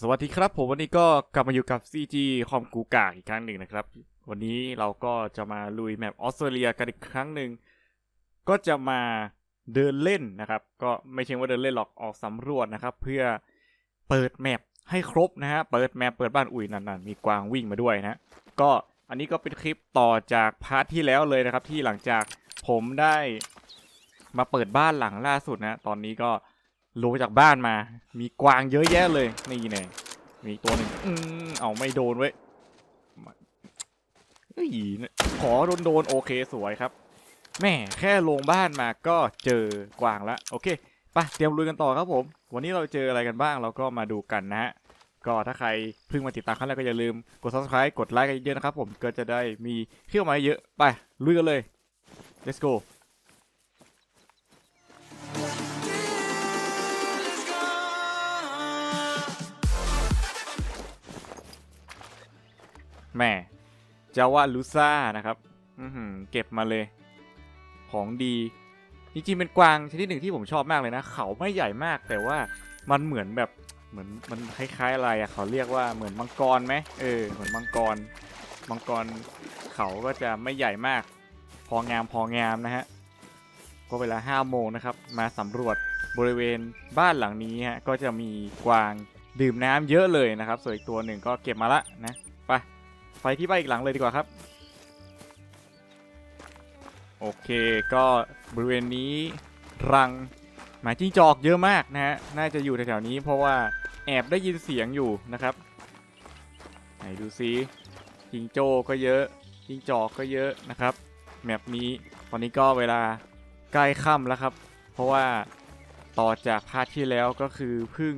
สวัสดีครับผมวันนี้ก็กลับมาอยู่กับ CG คอมกูกากอีกครั้งหนึ่งนะครับ วันนี้เราก็จะมาลุยแมปออสเตรเลียกันอีกครั้งหนึ่งก็จะมาเดินเล่นนะครับ ก็ไม่ใช่ว่าเดินเล่นหรอกออกสำรวจนะครับ เพื่อเปิดแมปให้ครบนะฮะเปิดแมปเปิดบ้านอุ้ยนั่นๆมีกวางวิ่งมาด้วยนะ ก็อันนี้ก็เป็นคลิปต่อจากพาร์ทที่แล้วเลยนะครับ ที่หลังจากผมได้มาเปิดบ้านหลังล่าสุดนะ ตอนนี้ก็ ลงจากบ้านมา มีกวางเยอะแยะเลย นี่แน่มีตัวหนึ่งอืมเอาไม่โดนเว้ยเฮ้ยขอโดนโดนโอเคสวยครับแม่แค่ลงบ้านมาก็เจอกวางละโอเคไปเตรียมลุยกันต่อครับผม วันนี้เราเจออะไรกันบ้างเราก็มาดูกันนะฮะก็ถ้าใครเพิ่งมาติดตามครั้งแรกก็อย่าลืมกด subscribe กดไลค์กันเยอะๆนะครับผมก็จะได้มีเครื่องมาเยอะไปลุยกันเลย let's go แม่จาวาลูซ่านะครับอืเก็บมาเลย ของดีจริงๆเป็นกวางชนิดหนึ่งที่ผมชอบมากเลยนะ เขาไม่ใหญ่มากแต่ว่ามันเหมือนแบบเหมือนมันคล้ายๆอะไรอะเขาเรียกว่าเหมือนมังกรไหมเออเหมือนมังกรมังกรเขาก็จะไม่ใหญ่มาก พองามพองามนะฮะก็เวลา5้าโมงนะครับ มาสำรวจบริเวณบ้านหลังนี้ฮะก็จะมีกวางดื่มน้ำเยอะเลยนะครับส่วนอีกตัวหนึ่งก็เก็บมาละนะ ไปที่บ้านอีกหลังเลยดีกว่าครับ โอเคก็บริเวณนี้รังหมาจิ้งจอกเยอะมากนะฮะ น่าจะอยู่แถวๆนี้เพราะว่าแอบได้ยินเสียงอยู่นะครับ ไหนดูซิจิงโจ้ก็เยอะจิงจอกก็เยอะนะครับ แมปนี้ตอนนี้ก็เวลาใกล้ค่ำแล้วครับ เพราะว่าต่อจากพาร์ทที่แล้วก็คือเพิ่ง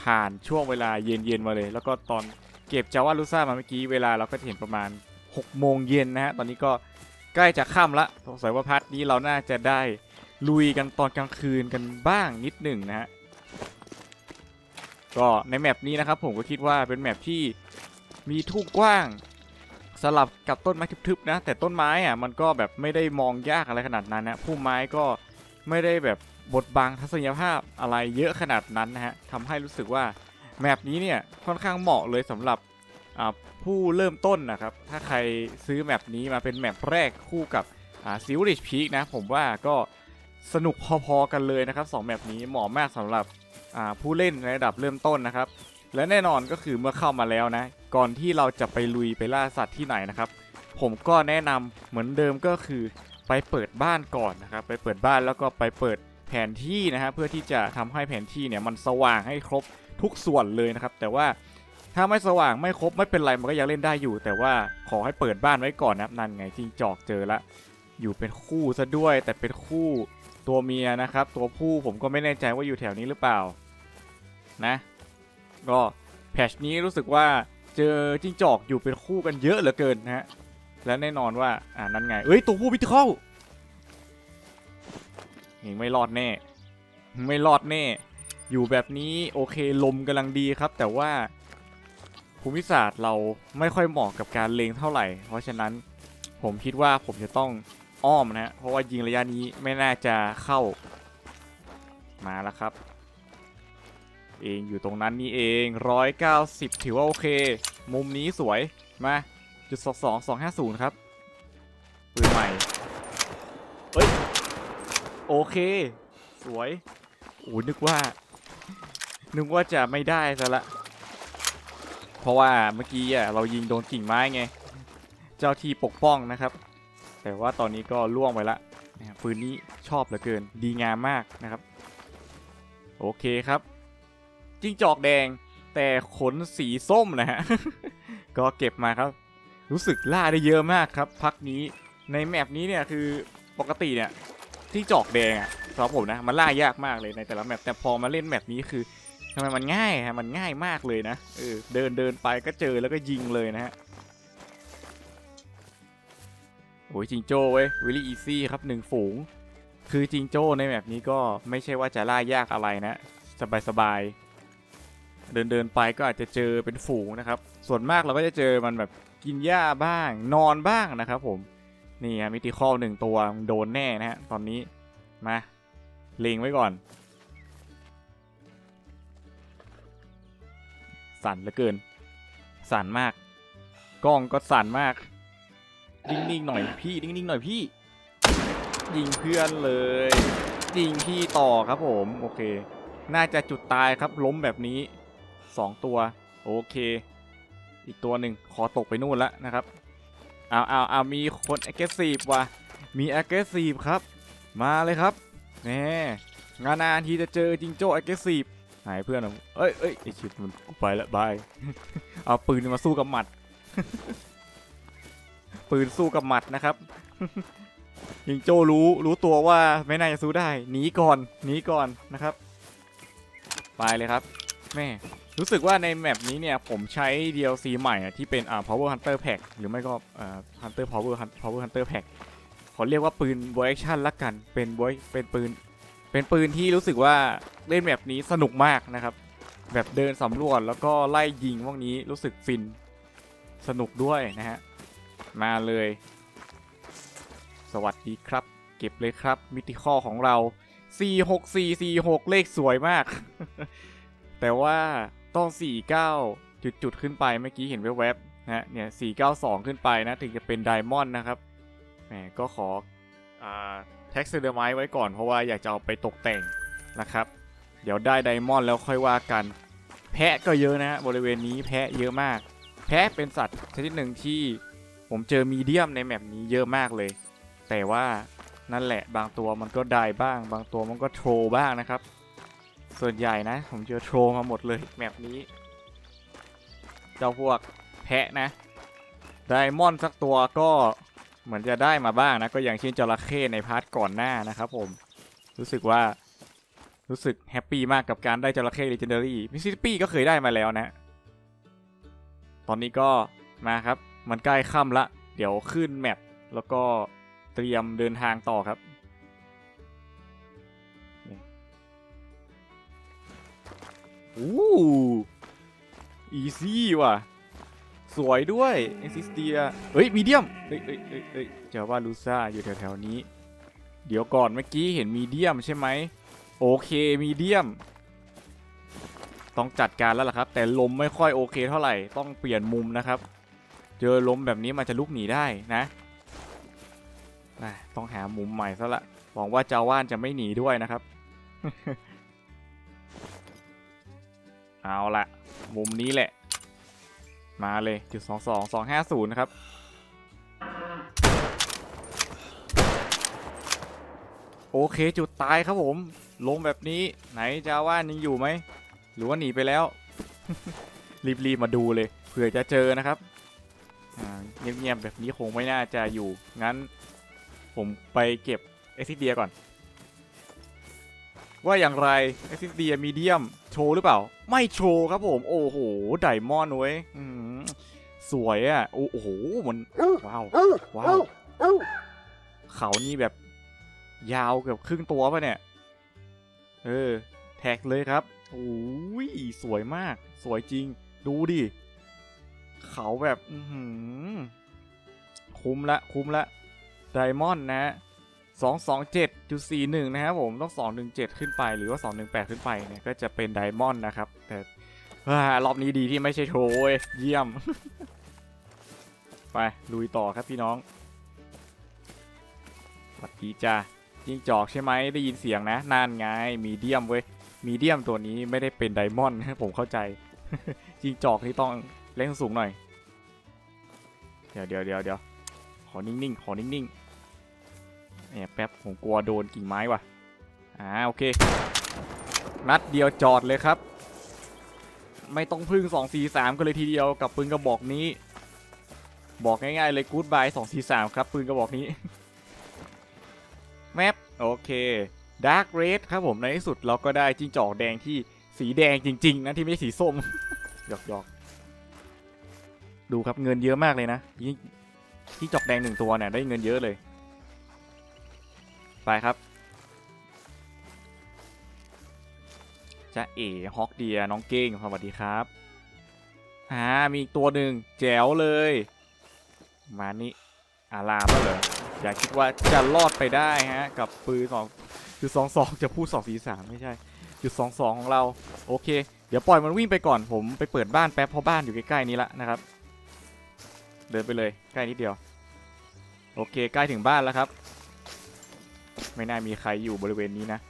ผ่านช่วงเวลาเย็นๆมาเลย แล้วก็ตอน เก็บจาวาลูซ่ามาเมื่อกี้เวลาเราก็เห็นประมาณ6โมงเย็นนะฮะ ตอนนี้ก็ใกล้จะค่ำละสงสัยว่าพาร์ทนี้เราน่าจะได้ลุยกันตอนกลางคืนกันบ้างนิดหนึ่งนะฮะ ก็ในแมปนี้นะครับผมก็คิดว่าเป็นแมปที่มีทุ่งกว้างสลับกับต้นไม้ทึบๆนะ แต่ต้นไม้อะมันก็แบบไม่ได้มองยากอะไรขนาดนั้นนะพุ่มไม้ก็ไม่ได้แบบบดบังทัศนียภาพอะไรเยอะขนาดนั้นนะฮะทำให้รู้สึกว่าแมปนี้เนี่ยค่อนข้างเหมาะเลยสำหรับ ผู้เริ่มต้นนะครับ ถ้าใครซื้อแมปนี้มาเป็นแมปแรกคู่กับซิลริชพีกนะ ผมว่าก็สนุกพอๆกันเลยนะครับสองแมปนี้เหมาะมากสำหรับผู้เล่นในระดับเริ่มต้นนะครับ และแน่นอนก็คือเมื่อเข้ามาแล้วนะ ก่อนที่เราจะไปลุยไปล่าสัตว์ที่ไหนนะครับ ผมก็แนะนำเหมือนเดิมก็คือไปเปิดบ้านก่อนนะครับ ไปเปิดบ้านแล้วก็ไปเปิดแผนที่นะฮะเพื่อที่จะทำให้แผนที่เนี่ยมันสว่างให้ครบทุกส่วนเลยนะครับ แต่ว่า ถ้าไม่สว่างไม่ครบไม่เป็นไรมันก็ยังเล่นได้อยู่ แต่ว่าขอให้เปิดบ้านไว้ก่อนนะนั่นไงจิงจอกเจอละอยู่เป็นคู่ซะด้วย แต่เป็นคู่ตัวเมียนะครับ ตัวผู้ผมก็ไม่แน่ใจว่าอยู่แถวนี้หรือเปล่านะก็แพทชนี้รู้สึกว่าเจอจิ้งจอกอยู่เป็นคู่กันเยอะเหลือเกินนะฮะและแน่นอนว่าอ่านั่นไงเอ้ยตัวผู้พิทเข้ายังไม่รอดแน่ ไม่รอดแน่ อยู่แบบนี้โอเคลมกำลังดีครับ แต่ว่า ภูมิศาสตร์เราไม่ค่อยเหมาะกับการเลงเท่าไหร่ เพราะฉะนั้นผมคิดว่าผมจะต้องอ้อมนะฮะเพราะว่ายิงระยะนี้ไม่น่าจะเข้ามาแล้วครับ เองอยู่ตรงนั้นนี่เอง 190 ถือว่าโอเค มุมนี้สวย มาจุดสองสองห้าศูนย์ครับปืนใหม่ เฮ้ย โอเค สวยโอ้นึกว่า นึกว่าจะไม่ได้ซะละ เพราะว่าเมื่อกี้อะเรายิงโดนกิ่งไม้ไง เจ้าที่ปกป้องนะครับ แต่ว่าตอนนี้ก็ล่วงไปละปืนนี้ชอบเหลือเกิน ดีงามมากนะครับ โอเคครับจิ้งจอกแดงแต่ขนสีส้มนะฮะ ก็เก็บมาครับ รู้สึกล่าได้เยอะมากครับ พักนี้ในแมปนี้เนี่ยคือปกติเนี่ยจิ้งจอกแดงอะสำหรับผมนะมันล่ายากมากเลยในแต่ละแมปแต่พอมาเล่นแมปนี้คือ ทำไมมันง่ายฮะมันง่ายมากเลยนะเออเดินเดินไปก็เจอแล้วก็ยิงเลยนะฮะโอ้ยจิงโจ้เว้ยวิลลี่อีซี่ครับหนึ่งฝูง คือจิงโจ้ในแมปนี้ก็ไม่ใช่ว่าจะล่ายากอะไรนะ สบายสบายเดินเดินไปก็อาจจะเจอเป็นฝูงนะครับ ส่วนมากเราก็จะเจอมันแบบกินหญ้าบ้าง นอนบ้างนะครับผมนี่ฮะมิติคอลหนึ่งตัวโดนแน่นะฮะตอนนี้มาเลงไว้ก่อน สั่นเหลือเกิน สั่นมาก กล้องก็สั่นมากนิ่งๆหน่อยพี่นิ่งๆหน่อยพี่ ยิงเพื่อนเลย ยิงพี่ต่อครับผมโอเค น่าจะจุดตายครับล้มแบบนี้สองตัว โอเค อีกตัวหนึ่งขอตกไปนู่นแล้วนะครับเอาเอาเอามีคน aggressive ว่ะมี aggressive ครับ มาเลยครับแน่งานานทีจะเจอจิงโจ้ aggressive ายเพื่อนอะเอ้ยเอ้ยไอชิบมันไปละบาย เอาปืนมาสู้กับหมัด ปืนสู้กับหมัดนะครับ ยิงโจรู้รู้ตัวว่าไม่น่าจะสู้ได้หนีก่อนหนีก่อนนะครับ ไปเลยครับ แม่รู้สึกว่าในแมปนี้เนี่ยผมใช้ DLC ใหม่อะที่เป็นอ่า Power Hunter Pack หรือไม่ก็อ่า Hunter Power Hun- Power Hunter Pack ขอเรียกว่าปืน Voice Action ละกันเป็น Voice เป็นปืน เป็นปืนที่รู้สึกว่าเล่นแบบนี้สนุกมากนะครับ แบบเดินสำรวจแล้วก็ไล่ยิงพวกนี้รู้สึกฟินสนุกด้วยนะฮะ มาเลย สวัสดีครับ เก็บเลยครับ มิติข้อของเรา 46446 เลขสวยมาก แต่ว่าต้อง 49 จุดจุดๆขึ้นไปเมื่อกี้เห็นแวบๆนะฮะเนี่ย492 ขึ้นไปนะ ถึงจะเป็นไดมอนด์นะครับแหมก็ขออ่า แท็กซ์เดอร์ไมไว้ก่อนเพราะว่าอยากจะเอาไปตกแต่งนะครับ เดี๋ยวได้ไดมอนด์แล้วค่อยว่ากัน แพะก็เยอะนะฮะบริเวณนี้แพะเยอะมาก แพะเป็นสัตว์ชนิดหนึ่งที่ผมเจอมีเดียมในแมปนี้เยอะมากเลย แต่ว่านั่นแหละบางตัวมันก็ได้บ้าง บางตัวมันก็โทรบ้างนะครับ ส่วนใหญ่นะ ผมเจอโทรมาหมดเลยแมปนี้ เจ้าพวกแพะนะไดมอนด์สักตัวก็ เหมือนจะได้มาบ้างนะ ก็อย่างเช่นจระเข้ในพาร์ทก่อนหน้านะครับผม รู้สึกว่ารู้สึกแฮปปี้มากกับการได้จระเข้เลเจนดารี่มิสซิสปีก็เคยได้มาแล้วนะ ตอนนี้ก็มาครับ มันใกล้ค่ำละ เดี๋ยวขึ้นแมปแล้วก็เตรียมเดินทางต่อครับอู้อีซี่ว่ะ สวยด้วยเอ็กซิสเตียเฮ้ยมีเดียมเฮ้ยเฮ้ยเฮ้ยเฮ้ยเจอว่าลูซ่าอยู่แถวๆนี้ เดี๋ยวก่อนเมื่อกี้เห็นมีเดียมใช่ไหมโอเคมีเดียม ต้องจัดการแล้วล่ะครับ แต่ลมไม่ค่อยโอเคเท่าไหร่ต้องเปลี่ยนมุมนะครับ เจอลมแบบนี้มันจะลุกหนีได้นะอะต้องหามุมใหม่ซะละหวังว่าเจ้าว่านจะไม่หนีด้วยนะครับ เอาละมุมนี้แหละ มาเลยจุดสองสองสองห้าศูนย์นะครับ โอเคจุดตายครับผม ลงแบบนี้ไหนจาว่านยังอยู่ไหม หรือว่าหนีไปแล้ว รีบๆมาดูเลยเผื่อจะเจอนะครับเงียบๆแบบนี้คงไม่น่าจะอยู่ งั้นผมไปเก็บเอซิเดียก่อน ว่าอย่างไรเอซิเดียมีเดียมโชว์หรือเปล่า ไม่โชว์ครับผม โอ้โห ไดมอนด์เว้ยอื้อหือสวยอะ โอ้โห มัน ว้าว ว้าว เขานี่แบบ ยาวเกือบครึ่งตัวป่ะเนี่ย เออ แท็กเลยครับโอ้ยสวยมาก สวยจริง ดูดิ เขาแบบ อืคุ้มละ คุ้มละ ไดมอนด์นะ 227.41 นะครับผมต้อง 217 ขึ้นไปหรือว่า 218 ขึ้นไปเนี่ยก็จะเป็นไดมอนด์นะครับ แต่รอบนี้ดีที่ไม่ใช่โทรเว้ยเยี่ยม ไป ลุยต่อครับพี่น้องสวัสดีจ้ายิงจอกใช่ไหมได้ยินเสียงนะนานไงมีเดียมเว้ยมีเดียมตัวนี้ไม่ได้เป็นไดมอนด์ผมเข้าใจยิงจอกนี่ต้องเล่นสูงหน่อย เดี๋ยวเดี๋ยวเดี๋ยวเดี๋ยวขอนิ่งๆขอนิ่งๆ เนี่ยแป๊บผมกลัวโดนกิ่งไม้ว่ะอ่าโอเค นัดเดียวจอดเลยครับ ไม่ต้องพึ่ง2 4 3กันเลยทีเดียวกับปืนกระบอกนี้ บอกง่ายๆเลยกู๊ดบาย2 4 3ครับปืนกระบอกนี้แมปโอเคดาร์ r เรดครับผมในที่สุดเราก็ได้จิ้งจอกแดงที่สีแดงจริง ๆนะที่ไม่สีส้มหยอกหยอกดูครับเงินเยอะมากเลยนะจิ้งจอกแดงหนึ่งตัวเนี่ยได้เงินเยอะเลย ไปครับจะเอ๋ฮอกเดียน้องเก้งสวัสดีครับอ่ามีอีกตัวหนึ่งแจ๋วเลย มานี่อารามแล้วเหรออย่าคิดว่าจะรอดไปได้ฮะ กับปืนสองจุดสองสองจะพูดสองสี่สามไม่ใช่จุดสองสองของเรา โอเค เดี๋ยวปล่อยมันวิ่งไปก่อนผมไปเปิดบ้านแป๊บเพราะบ้านอยู่ใกล้ๆนี้ละนะครับ เดินไปเลยใกล้นิดเดียว โอเค ใกล้ถึงบ้านแล้วครับ ไม่น่ามีใครอยู่บริเวณนี้นะ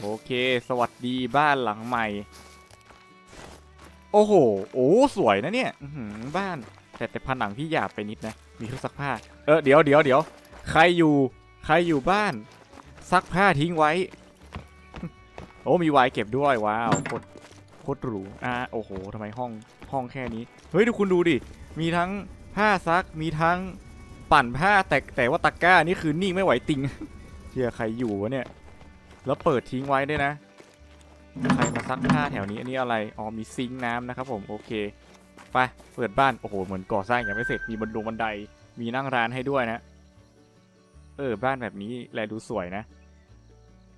โอเค สวัสดีบ้านหลังใหม่ โอ้โห โอ้สวยนะเนี่ยบ้าน แต่แต่ผนังที่หยาบไปนิดนะ มีเครื่องซักผ้า เออเดี๋ยวเดี๋ยวเดี๋ยวใครอยู่ ใครอยู่บ้าน ซักผ้าทิ้งไว้ โอ้มีไวเก็บด้วยว้าวโคตรโคตรหรูอ่าโอ้โหทำไมห้องห้องแค่นี้ เฮ้ยดูคุณดูดิ มีทั้งผ้าซัก มีทั้ง ปั่นผ้าแต่แต่ว่าตะกร้านี่คือนิ่งไม่ไหวติงเฮียใครอยู่วะเนี่ย แล้วเปิดทิ้งไว้ด้วยนะ ใครมาซักผ้าแถวนี้อันนี้อะไร อ๋อมีซิงค์น้ำนะครับผมโอเค ไปเปิดบ้าน โอ้โห เหมือนก่อสร้างยังไม่เสร็จ มีบันดงบันได มีนั่งร้านให้ด้วยนะ เออ บ้านแบบนี้แลดูสวยนะ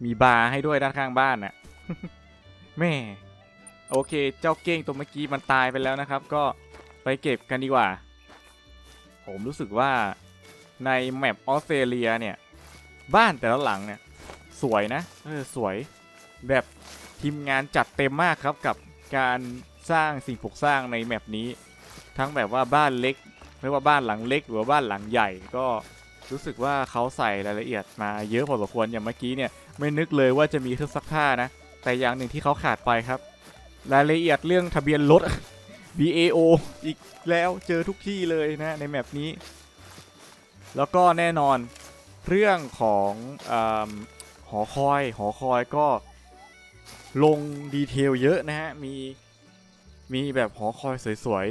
มีบาร์ให้ด้วยด้านข้างบ้านน่ะแม่โอเค เจ้าเก้งตัวเมื่อกี้มันตายไปแล้วนะครับ ก็ไปเก็บกันดีกว่า ผมรู้สึกว่า ในแมปออสเตรเลียเนี่ย บ้านแต่ละหลังเนี่ย สวยนะเออสวยแบบทีมงานจัดเต็มมากครับกับการสร้างสิ่งปลูกสร้างในแมปนี้ ทั้งแบบว่าบ้านเล็ก ไม่ว่าบ้านหลังเล็ก หรือว่าบ้านหลังใหญ่ก็รู้สึกว่าเขาใส่รายละเอียดมาเยอะพอสมควรอย่างเมื่อกี้เนี่ยไม่นึกเลยว่าจะมีเครื่องซักผ้านะ แต่อย่างหนึ่งที่เขาขาดไปครับ รายละเอียดเรื่องทะเบียนรถ BAO อีกแล้วเจอทุกที่เลยนะในแมปนี้ แล้วก็แน่นอนเรื่องของอหอคอยหอคอยก็ลงดีเทลเยอะนะฮะ มีมีแบบหอคอยสวย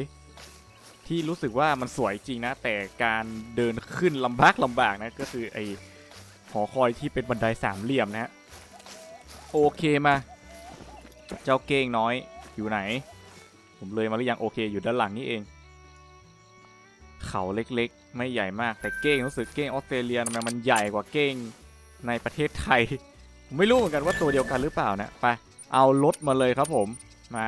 ๆ ที่รู้สึกว่ามันสวยจริงนะ แต่การเดินขึ้นลำบากลำบากนะ ก็คือไอหอคอยที่เป็นบันไดสามเหลี่ยมนะฮะ โอเคมา เจ้าเก้งน้อยอยู่ไหน ผมเลยมาหรือยังโอเคอยู่ด้านหลังนี่เอง เขาเล็กๆ ไม่ใหญ่มากแต่เก้งรู้สึกเก้งออสเตรเลียทำไมมันใหญ่กว่าเก้งในประเทศไทย ไม่รู้เหมือนกันว่าตัวเดียวกันหรือเปล่านะไปเอารถมาเลยครับผมมา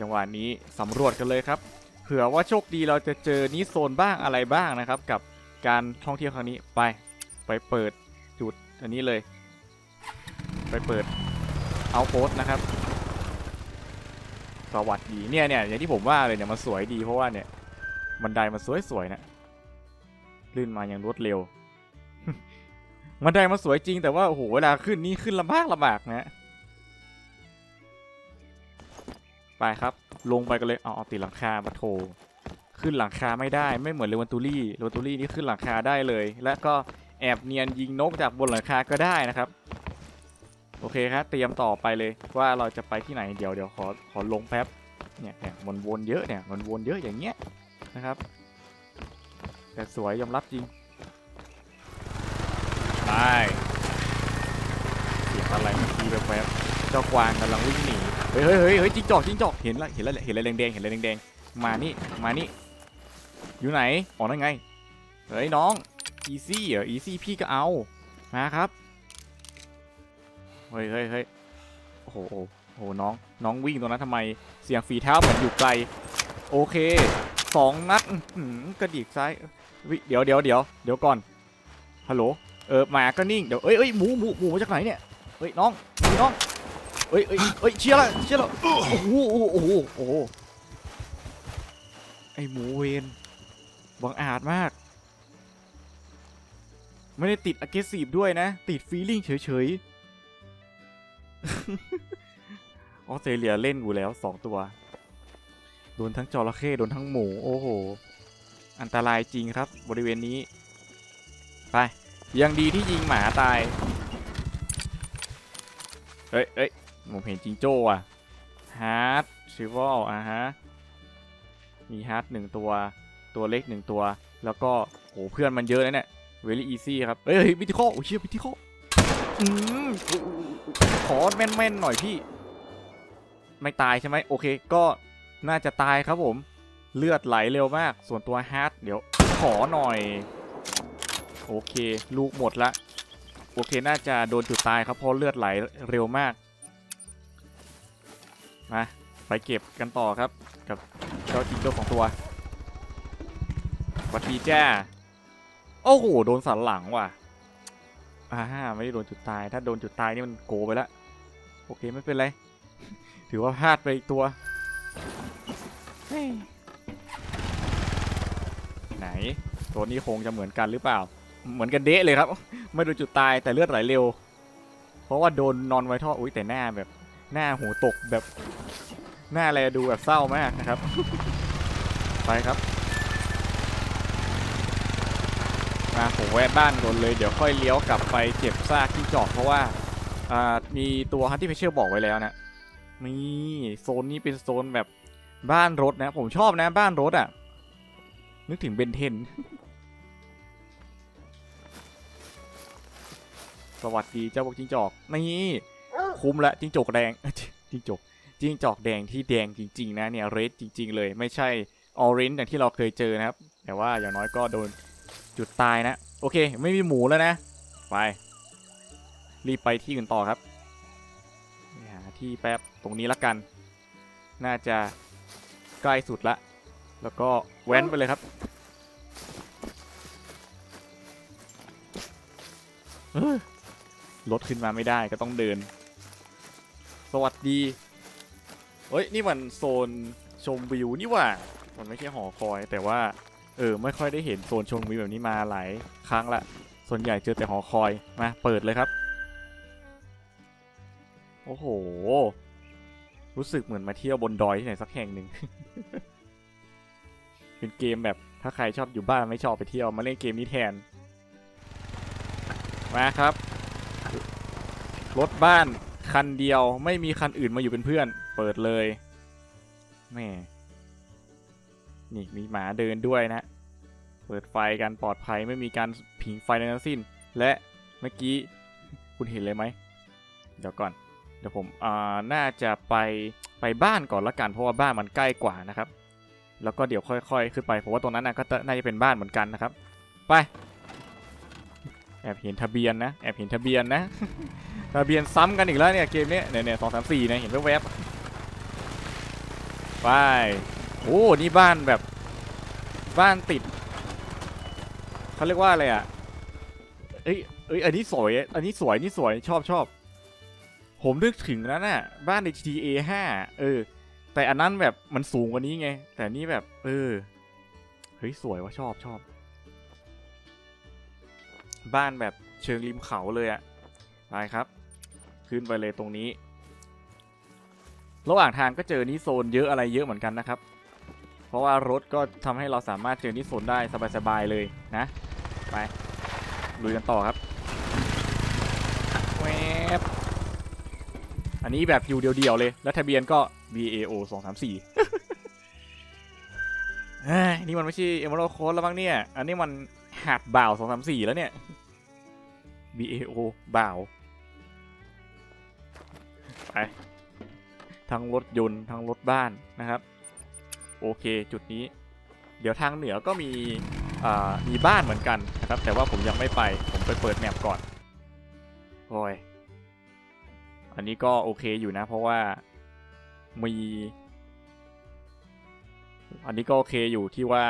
จังหวะนี้สำรวจกันเลยครับ เผื่อว่าโชคดีเราจะเจอนิโซนบ้างอะไรบ้างนะครับ กับการท่องเที่ยวครั้งนี้ไป ไปเปิดจุดอันนี้เลย ไปเปิดเอาโพสนะครับสวัสดีเนี่ยเนี่ยอย่างที่ผมว่าเลยเนี่ยมันสวยดีเพราะว่าเนี่ย บันไดมันสวยๆนะลื่นมาอย่างรวดเร็ว บันไดมันสวยจริงแต่ว่าโอ้โหเวลาขึ้นนี่ขึ้นลำบากลำบากนะไปครับ ลงไปกันเลยเอาเอาติดหลังคามาโถขึ้นหลังคาไม่ได้ไม่เหมือนเลวันตูรี่เลวันตูรี่นี่ขึ้นหลังคาได้เลย และก็แอบเนียนยิงนกจากบนหลังคาก็ได้นะครับ โอเคครับเตรียมต่อไปเลยว่าเราจะไปที่ไหนเดี๋ยวเดี๋ยวขอขอลงแป๊บเนี่ยเนี่ยมันวนเยอะเนี่ยมันวนเยอะอย่างเงี้ย นะครับ แต่สวยยอมรับจริงไปเสียงอะไรเมื่อกี้แบบแป๊บๆเจ้ากวางกำลังวิ่งหนีเฮ้ยเฮ้ยเฮ้ยเฮ้ยจิ้งจอกจิ้งจอกเห็นแล้วเห็นแล้วเห็นอะไรแดงๆเห็นอะไรแดงๆมานี่มานี่อยู่ไหนอ๋อนั่นไงเฮ้ยน้องอีซี่เหรออีซี่พี่ก็เอามาครับเฮ้ยเฮ้ยเฮ้ยโอ้โหโอ้โหน้องน้องวิ่งตรงนั้นทำไมเสียงฝีเท้าเหมือนอยู่ไกลโอเค สองนัดกระดิกซ้ายวิเดี๋ยวเดี๋ยวเดี๋ยวเดี๋ยวก่อนฮัลโหลเออหมาก็นิ่งเดี๋ยวเอ้ยเอ้ยหมูหมูหมูมาจากไหนเนี่ยเฮ้ยน้องน้องเอ้ยเอ้ยเอ้ยเชียร์ละเชียร์ละโอ้โหโอ้โหโอ้โหโอ้โหไอหมูเวนบังอาจมาก ไม่ได้ติด aggressive ด้วยนะ ติด feeling เฉยๆออสเตรเลียเล่นกูแล้วสองตัว โดนทั้งจระเข้โดนทั้งหมู โอ้โห อันตรายจริงครับบริเวณนี้ ไปยังดีที่ยิงหมาตายเอ้ยเอ้ยผมเห็นจิงโจ้อะฮาร์ดชิวอลอะฮะ มีฮาร์ดหนึ่งตัว ตัวเล็กหนึ่งตัว แล้วก็โหเพื่อนมันเยอะนะเนี่ย very easy ครับเอ้ยพิธีข้อโอ้เชี่ยพิธีข้ออืมอุ๊ยอุ๊ยอุ๊ยขอแม่นๆหน่อยพี่ ไม่ตายใช่ไหมโอเค ก็ น่าจะตายครับผม เลือดไหลเร็วมาก ส่วนตัวฮาร์ดเดี๋ยวขอหน่อย โอเค ลูกหมดละ โอเค น่าจะโดนจุดตายครับเพราะเลือดไหลเร็วมาก มาไปเก็บกันต่อครับ กับเจ้าจิงโจ้ของตัววัสดีจ้า โอ้โห โดนสันหลังว่ะอ่าไม่ได้โดนจุดตาย ถ้าโดนจุดตายนี่มันโกไปแล้ว โอเคไม่เป็นไร ถือว่าพลาดไปอีกตัว ไหน ตัวนี้คงจะเหมือนกันหรือเปล่า เหมือนกันเดะเลยครับ ไม่โดนจุดตายแต่เลือดไหลเร็ว เพราะว่าโดนนอนไวท่ออุ้ยแต่หน้าแบบ หน้าหูตกแบบ หน้าอะไรดูแบบเศร้ามากนะครับ ไปครับมาผมแวะบ้านก่อนเลยเดี๋ยวค่อยเลี้ยวกลับไปเก็บซากที่จอกเพราะว่าอ่ามีตัวฮันที่เพเชอร์บอกไว้แล้วนะ นี่โซนนี้เป็นโซนแบบบ้านรถนะ ผมชอบนะบ้านรถอะ่ะ นึกถึงเบนเทน สวัสดีเจ้าพวกจิงจอกนี่คุ้มละจิงจกแดงจิงจกจิงจอกแดงที่แดงจริง ๆ นะเนี่ยเรดจริง ๆ เลยไม่ใช่ออเรนจ์อย่างที่เราเคยเจอนะครับ แต่ว่าอย่างน้อยก็โดนจุดตายนะ โอเค ไม่มีหมูแล้วนะ ไป รีบไปที่อื่นต่อครับหาที่แป๊บ รงนี้ละกัน น่าจะใกล้สุดละ แล้วก็แว้นไปเลยครับรถขึ้นมาไม่ได้ก็ต้องเดิน สวัสดี เฮ้ย นี่มันโซนชมวิวนี่ว่า มันไม่ใช่หอคอย แต่ว่าเออไม่ค่อยได้เห็นโซนชมวิวแบบนี้มาหลายครั้งละ ส่วนใหญ่เจอแต่หอคอย มาเปิดเลยครับ โอ้โห รู้สึกเหมือนมาเที่ยวบนดอยที่ไหนสักแห่งหนึ่ง เป็นเกมแบบถ้าใครชอบอยู่บ้านไม่ชอบไปเที่ยวมาเล่นเกมนี้แทน มาครับ รถบ้านคันเดียวไม่มีคันอื่นมาอยู่เป็นเพื่อน เปิดเลยแม่นี่มีหมาเดินด้วยนะ เปิดไฟกันปลอดภัยไม่มีการผิงไฟใดทั้งสิ้น และเมื่อกี้คุณเห็นเลยไหม เดี๋ยวก่อน ดี๋ยวผมอ่าน่าจะไปไปบ้านก่อนละกัน เพราะว่าบ้านมันใกล้กว่านะครับ แล้วก็เดี๋ยวค่อยๆขึ้นไปเพราะว่าตรงนั้นนะก็จะน่าจะเป็นบ้านเหมือนกันนะครับ ไป แอบเห็นทะเบียนนะ แอบเห็นทะเบียนนะ ทะเบียนซ้ำกันอีกแล้วเนี่ยเกมเนี้ยเนี่ยเนี่ยสองสามสี่นี่ยเห็นแวบๆไปโอ้นี่บ้านแบบบ้านติดเขาเรียกว่าอะไรอะเอ้ยเอ้ยอันนี้สวย อันนี้สวยนี่สวยชอบชอบ ผมนึกถึงแล้วน่ะ บ้านใน GTA 5 เออ แต่อันนั้นแบบมันสูงกว่านี้ไง แต่นี่แบบ เออ เฮ้ย สวยว่ะชอบชอบ บ้านแบบเชิงริมเขาเลยอะไปครับ ขึ้นไปเลยตรงนี้ ระหว่างทางก็เจอนิโซนเยอะอะไรเยอะเหมือนกันนะครับ เพราะว่ารถก็ทำให้เราสามารถเจอนิโซนได้สบายๆเลยนะ ไปลุยกันต่อครับแวบ อันนี้แบบอยู่เดียวๆเลย แล้วทะเบียนก็ VAO 2 3 4นี่มันไม่ใช่ Emerald Coast แล้วบ้างเนี่ย อันนี้มันหาดบ่าว 2 3 4 แล้วเนี่ย BAO บ่าว ไปทั้งรถยนต์ทั้งรถบ้านนะครับ โอเคจุดนี้ เดี๋ยวทางเหนือก็มีอ่ามีบ้านเหมือนกันนะครับ แต่ว่าผมยังไม่ไปผมไปเปิดแมปก่อนโอ้ย อันนี้ก็โอเคอยู่นะ เพราะว่ามี อันนี้ก็โอเคอยู่ที่ว่า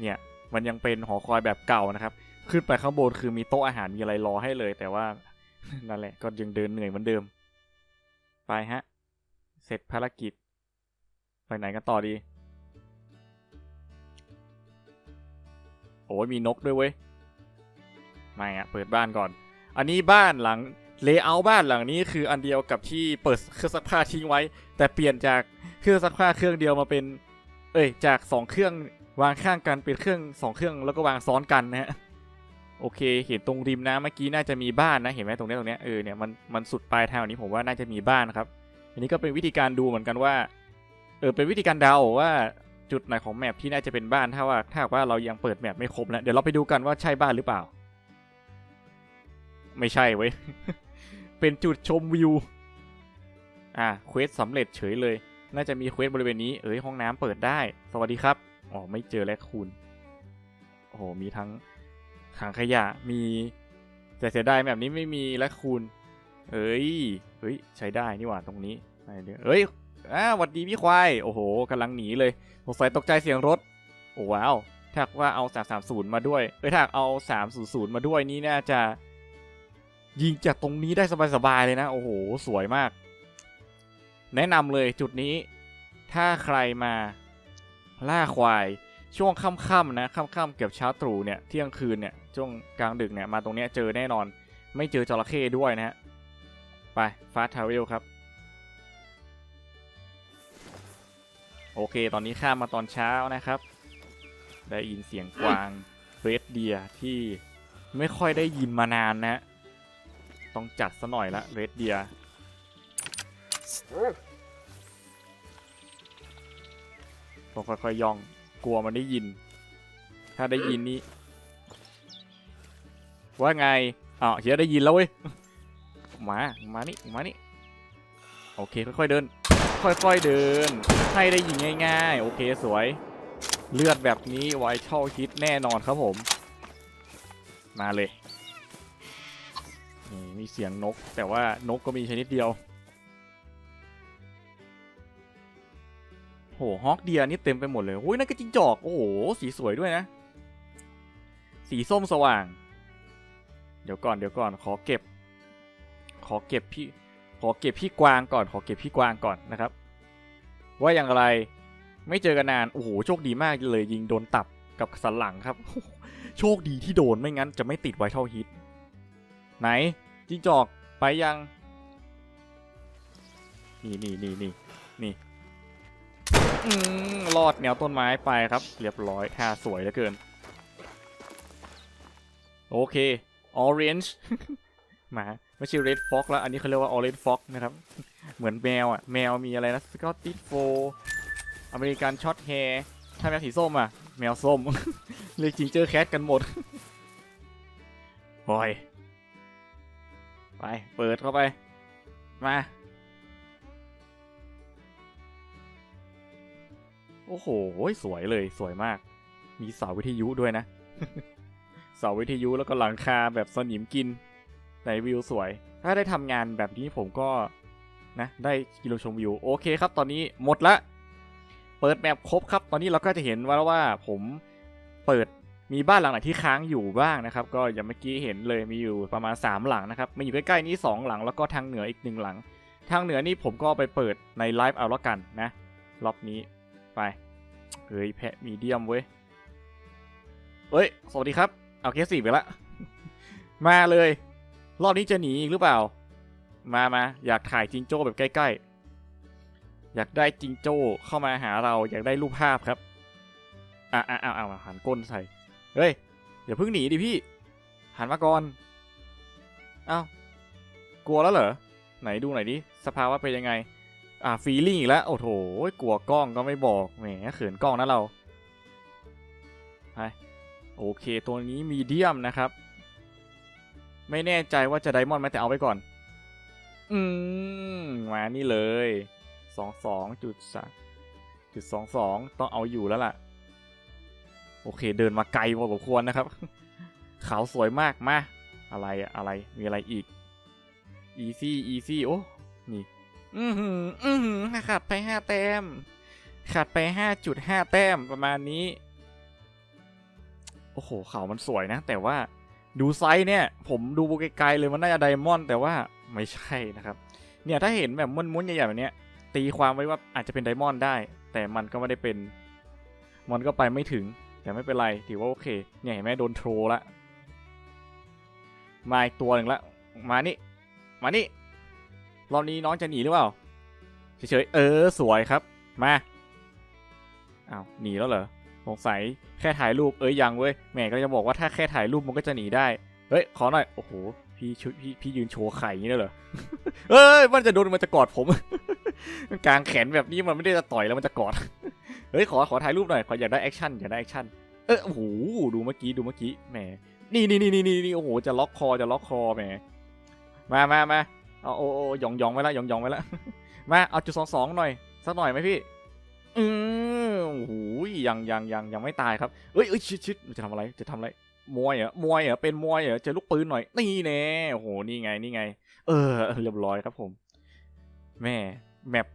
เนี่ยมันยังเป็นหอคอยแบบเก่านะครับ ขึ้นไปข้างบนคือมีโต๊ะอาหารมีอะไรรอให้เลย แต่ว่านั่นแหละก็ยังเดินเหนื่อยเหมือนเดิม ไปฮะ เสร็จภารกิจ ไปไหนกันต่อดี โอ้ยมีนกด้วยเว้ย ไม่อะเปิดบ้านก่อน อันนี้บ้านหลัง เลเยอร์บ้านหลังนี้คืออันเดียวกับที่เปิดเครื่องซักผ้าทิ้งไว้ แต่เปลี่ยนจากเครื่องซักผ้าเครื่องเดียวมาเป็น เอ้ยจากสองเครื่องวางข้างกันเป็นเครื่องสองเครื่องแล้วก็วางซ้อนกันนะฮะโอเค เห็นตรงริมน้ำเมื่อกี้น่าจะมีบ้านนะเห็นไหมตรงเนี้ยตรงเนี้ยเออเนี่ยมันมันสุดปลายทางนี้ผมว่าน่าจะมีบ้านนะครับอันนี้ก็เป็นวิธีการดูเหมือนกันว่าเออเป็นวิธีการเดาว่าจุดไหนของแมปที่น่าจะเป็นบ้านถ้าว่าถ้าว่าเรายังเปิดแมปไม่ครบนะเดี๋ยวเราไปดูกันว่าใช่บ้านหรือเปล่า ไม่ใช่เว้ย เป็นจุดชมวิว อ่าเควสสำเร็จเฉยเลย น่าจะมีเควสบริเวณนี้ เอ้ยห้องน้ำเปิดได้ สวัสดีครับ อ๋อ ไม่เจอแลคคูนโอ้โห มีทั้งขังขยะ มีแต่เสียดายแบบนี้ไม่มีแลคคูนเอ้ย เฮ้ย ใช้ได้นี่หว่าตรงนี้ไเอ้ยอ้าหวัดดีพี่ควาย โอ้โหกำลังหนีเลยสงสัยตกใจเสียงรถ โอ้ว้าว ถ้าหากว่าเอา 330 มาด้วย เอ้ยถ้าหากเอา 300 มาด้วยนี่น่าจะ ยิงจากตรงนี้ได้สบายๆเลยนะ โอ้โห สวยมาก แนะนำเลยจุดนี้ ถ้าใครมาล่าควาย ช่วงค่ำๆนะค่ำๆเกือบเช้าตรู่เนี่ยเที่ยงคืนเนี่ยช่วงกลางดึกเนี่ยมาตรงเนี้ยเจอแน่นอน ไม่เจอจระเข้ด้วยนะฮะไปฟาสทาวเวลครับ โอเค ตอนนี้ข้ามมาตอนเช้านะครับ ได้ยินเสียงกวางเรดเดียที่ไม่ค่อยได้ยินมานานนะฮะ ต้องจัดซะหน่อยละเรดเดียต้องค่อยๆย่อง กลัวมันได้ยิน ถ้าได้ยินนี่ว่าไงอ๋อเฮียได้ยินแล้วเว้ยมา มานี่ มานี่ โอเค ค่อยๆเดิน ค่อยๆเดิน ให้ได้ยิงง่าย ๆ โอเค สวย เลือดแบบนี้ไวเช่าฮิตแน่นอนครับผม มาเลย นี่มีเสียงนก แต่ว่านกก็มีชนิดเดียว โหฮอกเดียนี่เต็มไปหมดเลยโอ้ยนั่นก็จิงจอก โอ้โห สีสวยด้วยนะ สีส้มสว่าง เดี๋ยวก่อนเดี๋ยวก่อน ขอเก็บ ขอเก็บพี่ ขอเก็บพี่กวางก่อน ขอเก็บพี่กวางก่อนนะครับ ว่าอย่างไร ไม่เจอกันนาน โอ้โห โชคดีมากเลยยิงโดนตับกับสันหลังครับ โชคดีที่โดนไม่งั้นจะไม่ติดไวท์เท่าฮิต ไหนจิงจอกไปยัง นี่นี่นี่นี่นี่รอดแนวต้นไม้ไปครับ เรียบร้อยท่าสวยเหลือเกิน โอเค orange หมาไม่ใช่ red fox แล้ว อันนี้เขาเรียกว่า orange fox นะครับ เหมือนแมวอะ แมวมีอะไรนะ scottish fold อเมริกันช็อตแฮร์ถ้าแมวสีส้มอะ แมวส้ม เรียกจิงเจอร์แคทกันหมดโอ้ย ไป เปิดเข้าไป มา โอ้โห สวยเลย สวยมาก มีเสาวิทยุด้วยนะ เสาวิทยุแล้วก็หลังคาแบบสนิมกิน ในวิวสวย ถ้าได้ทำงานแบบนี้ผมก็นะ ได้กิโลชมวิว โอเคครับ ตอนนี้หมดละ เปิดแมปครบครับ ตอนนี้เราก็จะเห็นว่าว่าผมเปิด มีบ้านหลังไหนที่ค้างอยู่บ้างนะครับ ก็อย่างเมื่อกี้เห็นเลยมีอยู่ประมาณ 3 หลังนะครับมาอยู่ใกล้ๆนี้ 2 หลังแล้วก็ทางเหนืออีกหนึ่งหลัง ทางเหนือนี่ผมก็ไปเปิดในไลฟ์เอาล้วกันนะรอบนี้ไปเฮ้ยแพะมีเดียมเว้ยเอ้ยสวัสดีครับเอาเคสสี่ไปละมาเลย รอบนี้จะหนีอีกหรือเปล่า มามาอยากถ่ายจิงโจ้แบบใกล้ ๆ อยากได้จิงโจ้เข้ามาหาเราอยากได้รูปภาพครับอะอะอะอะหันก้นใส่ เฮ้ยอย่าเพิ่งหนีดิพี่ หันมาก่อน เอ้ากลัวแล้วเหรอ ไหนดูหน่อยดิ สภาวะเป็นยังไง อ่าฟีลิ่งอีกแล้ว โอ้โห กลัวกล้องก็ไม่บอก แหมเขินกล้องนะเราไปโอเค ตัวนี้มีเดียมนะครับ ไม่แน่ใจว่าจะไดมอนด์ไหมแต่เอาไปก่อน อืม มานี่เลย สองสองจุดสามจุดสองสองต้องเอาอยู่แล้วล่ะ โอเค เดินมาไกลพอสมควรนะครับ ขาวสวยมากมาอะไรอะอะไรมีอะไรอีก easy easy โอ้นี่ อือหืออือหือขาดไปห้าแต้มขาดไปห้าจุดห้าแต้มประมาณนี้ โอ้โหเขามันสวยนะ แต่ว่าดูไซส์เนี่ย ผมดูไกลๆเลยมันน่าจะไดมอนด์แต่ว่าไม่ใช่นะครับ เนี่ยถ้าเห็นแบบม้วนๆใหญ่ๆแบบเนี้ย ตีความไว้ว่าอาจจะเป็นไดมอนด์ได้ แต่มันก็ไม่ได้เป็น มันก็ไปไม่ถึง แต่ไม่เป็นไร ถือว่าโอเค เนี่ยเห็นไหมโดนโทรละมาอีกตัวหนึ่งละ มานี่ มานี่ รอบนี้น้องจะหนีหรือเปล่า เฉยๆ เออ สวยครับ มาอ้าวหนีแล้วเหรอ สงสัยแค่ถ่ายรูป เอ้ยยังเว้ยแหมก็จะบอกว่าถ้าแค่ถ่ายรูปมันก็จะหนีได้ เฮ้ย ขอหน่อย โอ้โห พี่ชุดพี่พี่ยืนโชว์ไข่อย่างนี้ได้เหรอ เอ้ย มันจะโดนมันจะกอดผมมันกางแขนแบบนี้มันไม่ได้จะต่อยแล้วมันจะกอด ฮ้ยขอขอถ่ายรูปหน่อยขออยากได้แอคชั่นอยากได้แอคชั่นเออโอ้โหดูเมื่อกี้ดูเมื่อกี้แหมนี่นี่นี่นี่นี่โอ้โหจะล็อกคอจะล็อกคอแหมมามามาเอาโอ้โอ้หยองหยองไว้ละหยองหยองไว้ละมาเอาจุดสองสองหน่อยสักหน่อยไหมพี่อืมโอ้โหยังยังยังยังไม่ตายครับเอ้ยเอ้ยชิดชิดจะทำอะไรจะทำอะไรมวยเหรอมวยเหรอเป็นมวยเหรอเจอลูกปืนหน่อยนี่แน่โอ้โหนี่ไงนี่ไง เออเรียบร้อยครับผม แม่แมป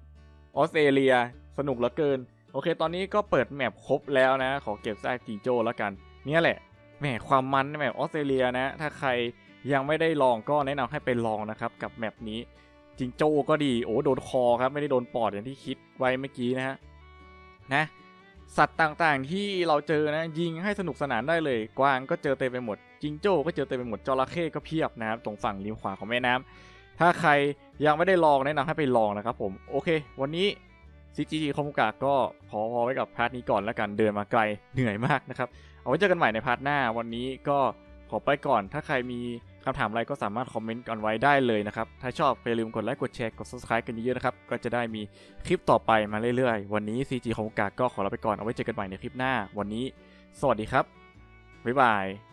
ออสเตรเลียสนุกเหลือเกิน โอเค ตอนนี้ก็เปิดแมปครบแล้วนะ ขอเก็บซากจีโจ้แล้วกัน เนี่ยแหละแหมความมันในแมปออสเตรเลียนะ ถ้าใครยังไม่ได้ลองก็แนะนำให้ไปลองนะครับกับแมปนี้จจิงโจ้ก็ดีโอ้โดนคอครับไม่ได้โดนปอดอย่างที่คิดไว้เมื่อกี้นะฮะนะสัตว์ต่างๆที่เราเจอนะยิงให้สนุกสนานได้เลย กวางก็เจอเต็มไปหมด จิงโจ้ก็เจอเต็มไปหมดจระเข้ก็เพียบนะครับตรงฝั่งริมขวาของแม่น้ำถ้าใครยังไม่ได้ลองแนะนำให้ไปลองนะครับผมโอเค วันนี้ CGG คอมกาก็พอพอไว้กับพาร์ทนี้ก่อนแล้วกันเดินมาไกลเหนื่อยมากนะครับ เอาไว้เจอกันใหม่ในพาร์ทหน้าวันนี้ก็ขอไปก่อนถ้าใครมีคำถามอะไรก็สามารถคอมเมนต์กันไว้ได้เลยนะครับ ถ้าชอบอย่าลืมกดไลค์กดแชร์กด subscribe กันเยอะๆนะครับ ก็จะได้มีคลิปต่อไปมาเรื่อยๆ วันนี้ CG ของกาก็ขอลาไปก่อนเอาไว้เจอกันใหม่ในคลิปหน้า วันนี้ สวัสดีครับ บ๊ายบาย